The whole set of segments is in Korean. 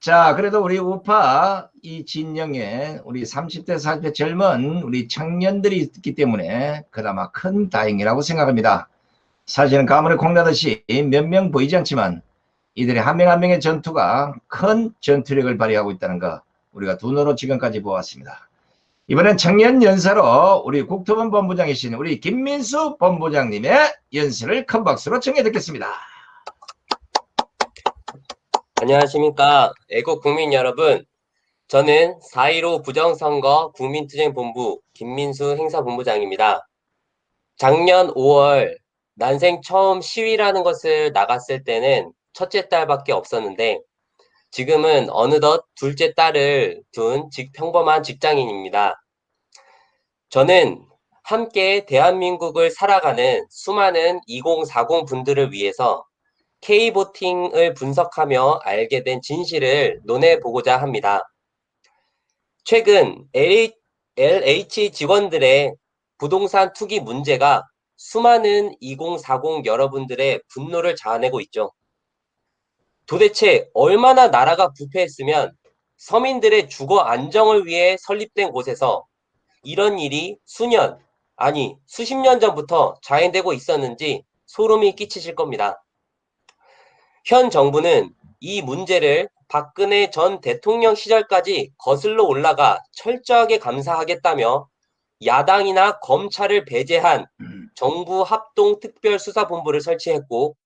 자, 그래도 우리 우파 이 진영에 우리 30대, 40대 젊은 우리 청년들이 있기 때문에 그나마 큰 다행이라고 생각합니다. 사실은 가물에 콩나듯이 몇 명 보이지 않지만 이들의 한 명 한 명의 전투가 큰 전투력을 발휘하고 있다는 거 우리가 두 눈으로 지금까지 보았습니다. 이번엔 청년 연사로 우리 국토본 본부장이신 우리 김민수 본부장님의 연설을 큰 박수로 청해 듣겠습니다. 안녕하십니까. 애국 국민 여러분. 저는 4.15 부정선거 국민투쟁본부 김민수 행사본부장입니다. 작년 5월 난생 처음 시위라는 것을 나갔을 때는 첫째 딸밖에 없었는데 지금은 어느덧 둘째 딸을 둔 직- 평범한 직장인입니다. 저는 함께 대한민국을 살아가는 수많은 2040 분들을 위해서 K보팅을 분석하며 알게 된 진실을 논해보고자 합니다. 최근 LH 직원들의 부동산 투기 문제가 수많은 2040 여러분들의 분노를 자아내고 있죠. 도대체 얼마나 나라가 부패했으면 서민들의 주거 안정을 위해 설립된 곳에서 이런 일이 수년, 아니 수십 년 전부터 자행되고 있었는지 소름이 끼치실 겁니다. 현 정부는 이 문제를 박근혜 전 대통령 시절까지 거슬러 올라가 철저하게 감사하겠다며 야당이나 검찰을 배제한 정부 합동 특별수사본부를 설치했고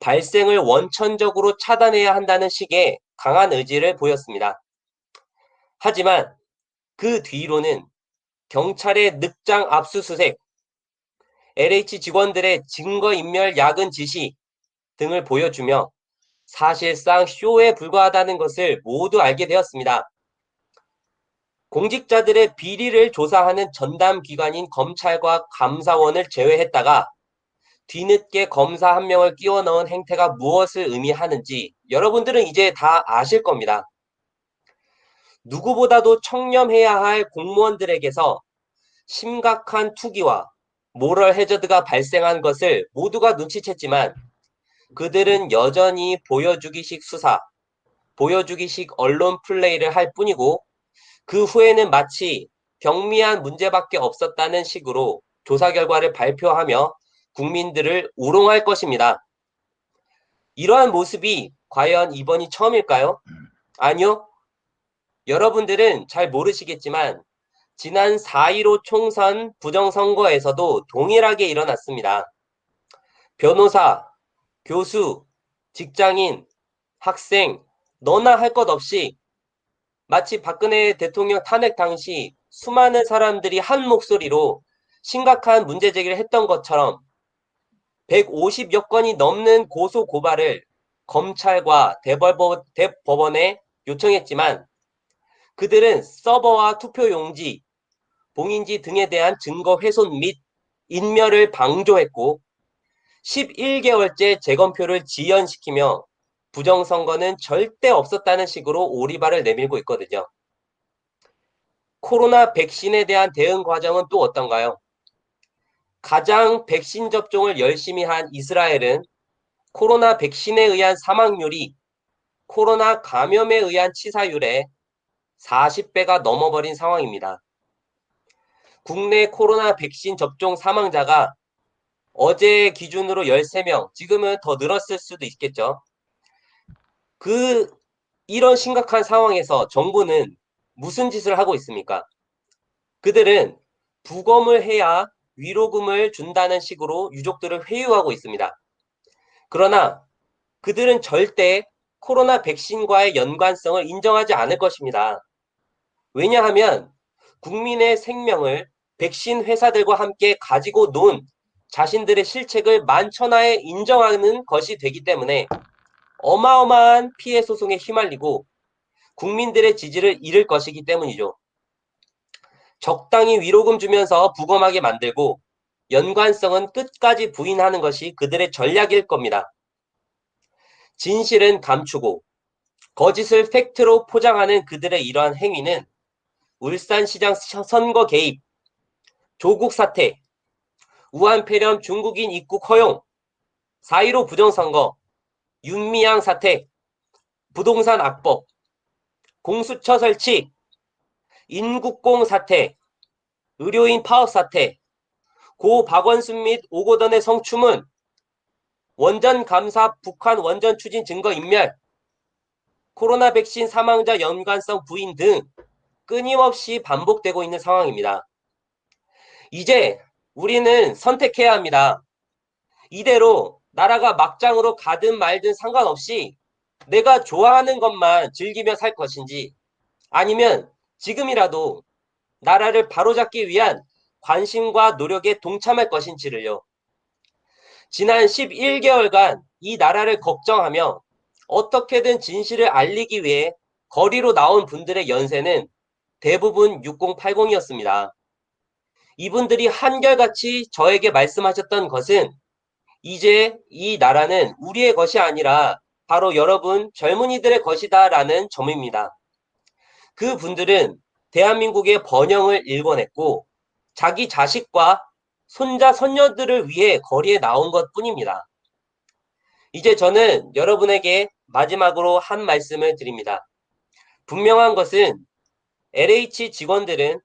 발생을 원천적으로 차단해야 한다는 식의 강한 의지를 보였습니다. 하지만 그 뒤로는 경찰의 늑장 압수수색, LH 직원들의 증거인멸 야근 지시 등을 보여주며 사실상 쇼에 불과하다는 것을 모두 알게 되었습니다. 공직자들의 비리를 조사하는 전담 기관인 검찰과 감사원을 제외했다가 뒤늦게 검사 한 명을 끼워 넣은 행태가 무엇을 의미하는지 여러분들은 이제 다 아실 겁니다. 누구보다도 청렴해야 할 공무원들에게서 심각한 투기와 모럴 해저드가 발생한 것을 모두가 눈치챘지만 그들은 여전히 보여주기식 수사, 보여주기식 언론 플레이를 할 뿐이고 그 후에는 마치 경미한 문제밖에 없었다는 식으로 조사 결과를 발표하며 국민들을 우롱할 것입니다. 이러한 모습이 과연 이번이 처음일까요? 아니요. 여러분들은 잘 모르시겠지만 지난 4.15 총선 부정선거에서도 동일하게 일어났습니다. 변호사, 교수, 직장인, 학생, 너나 할 것 없이 마치 박근혜 대통령 탄핵 당시 수많은 사람들이 한 목소리로 심각한 문제 제기를 했던 것처럼 150여 건이 넘는 고소 고발을 검찰과 대법원, 대법원에 요청했지만 그들은 서버와 투표 용지, 봉인지 등에 대한 증거 훼손 및 인멸을 방조했고 11개월째 재검표를 지연시키며 부정선거는 절대 없었다는 식으로 오리발을 내밀고 있거든요. 코로나 백신에 대한 대응 과정은 또 어떤가요? 가장 백신 접종을 열심히 한 이스라엘은 코로나 백신에 의한 사망률이 코로나 감염에 의한 치사율의 40배가 넘어버린 상황입니다. 국내 코로나 백신 접종 사망자가 어제 기준으로 13명, 지금은 더 늘었을 수도 있겠죠. 그, 이런 심각한 상황에서 정부는 무슨 짓을 하고 있습니까? 그들은 부검을 해야 위로금을 준다는 식으로 유족들을 회유하고 있습니다. 그러나 그들은 절대 코로나 백신과의 연관성을 인정하지 않을 것입니다. 왜냐하면 국민의 생명을 백신 회사들과 함께 가지고 논 자신들의 실책을 만천하에 인정하는 것이 되기 때문에 어마어마한 피해 소송에 휘말리고 국민들의 지지를 잃을 것이기 때문이죠. 적당히 위로금 주면서 부검하게 만들고 연관성은 끝까지 부인하는 것이 그들의 전략일 겁니다. 진실은 감추고 거짓을 팩트로 포장하는 그들의 이러한 행위는 울산시장 선거 개입, 조국 사태, 우한 폐렴 중국인 입국 허용, 4.15 부정선거, 윤미향 사태, 부동산 악법, 공수처 설치, 인국공 사태, 의료인 파업 사태, 고 박원순 및 오고던의 성추문, 원전 감사 북한 원전 추진 증거 인멸, 코로나 백신 사망자 연관성 부인 등 끊임없이 반복되고 있는 상황입니다. 이제 우리는 선택해야 합니다. 이대로 나라가 막장으로 가든 말든 상관없이 내가 좋아하는 것만 즐기며 살 것인지 아니면 지금이라도 나라를 바로잡기 위한 관심과 노력에 동참할 것인지를요. 지난 11개월간 이 나라를 걱정하며 어떻게든 진실을 알리기 위해 거리로 나온 분들의 연세는 대부분 6080이었습니다. 이분들이 한결같이 저에게 말씀하셨던 것은 이제 이 나라는 우리의 것이 아니라 바로 여러분 젊은이들의 것이다 라는 점입니다. 그 분들은 대한민국의 번영을 일궈냈고 자기 자식과 손자, 손녀들을 위해 거리에 나온 것 뿐입니다. 이제 저는 여러분에게 마지막으로 한 말씀을 드립니다. 분명한 것은 LH 직원들은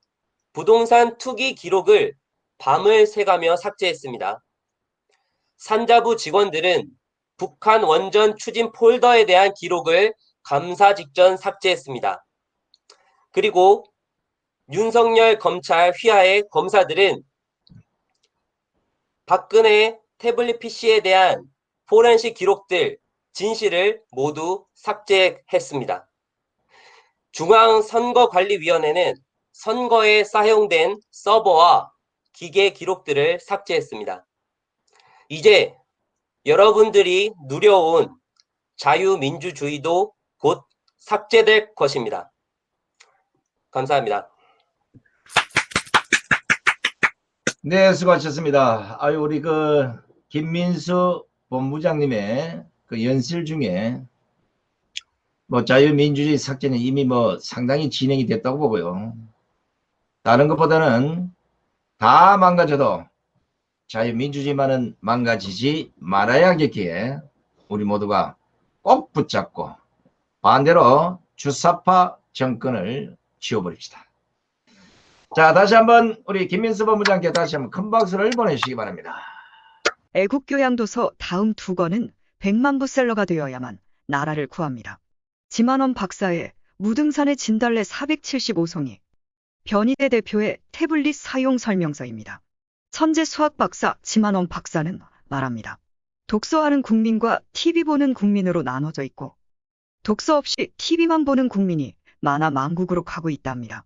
부동산 투기 기록을 밤을 새가며 삭제했습니다. 산자부 직원들은 북한 원전 추진 폴더에 대한 기록을 감사 직전 삭제했습니다. 그리고 윤석열 검찰 휘하의 검사들은 박근혜 태블릿 PC에 대한 포렌식 기록들 진실을 모두 삭제했습니다. 중앙선거관리위원회는 선거에 사용된 서버와 기계 기록들을 삭제했습니다. 이제 여러분들이 누려온 자유민주주의도 곧 삭제될 것입니다. 감사합니다. 네, 수고하셨습니다. 아유, 우리 그 김민수 본부장님의 그 연설 중에 뭐 자유민주주의 삭제는 이미 뭐 상당히 진행이 됐다고 보고요. 다른 것보다는 다 망가져도 자유민주주의만은 망가지지 말아야겠기에 우리 모두가 꼭 붙잡고 반대로 주사파 정권을 지워버립시다. 자, 다시 한번 우리 김민수 본부장께 다시 한번 큰 박수를 보내주시기 바랍니다. 애국교양도서 다음 두 권은 100만 부셀러가 되어야만 나라를 구합니다. 지만원 박사의 무등산의 진달래 475송이 변희대 대표의 태블릿 사용 설명서입니다. 천재 수학 박사 지만원 박사는 말합니다. 독서하는 국민과 TV 보는 국민으로 나눠져 있고 독서 없이 TV만 보는 국민이 만화 망국으로 가고 있답니다.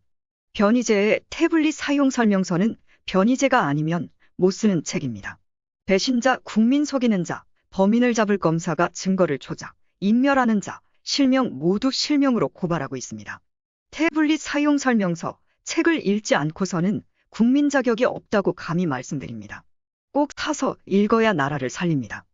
변희재의 태블릿 사용 설명서는 변희재가 아니면 못 쓰는 책입니다. 배신자, 국민 속이는 자, 범인을 잡을 검사가 증거를 조작, 인멸하는 자, 실명 모두 실명으로 고발하고 있습니다. 태블릿 사용 설명서, 책을 읽지 않고서는 국민 자격이 없다고 감히 말씀드립니다. 꼭 사서 읽어야 나라를 살립니다.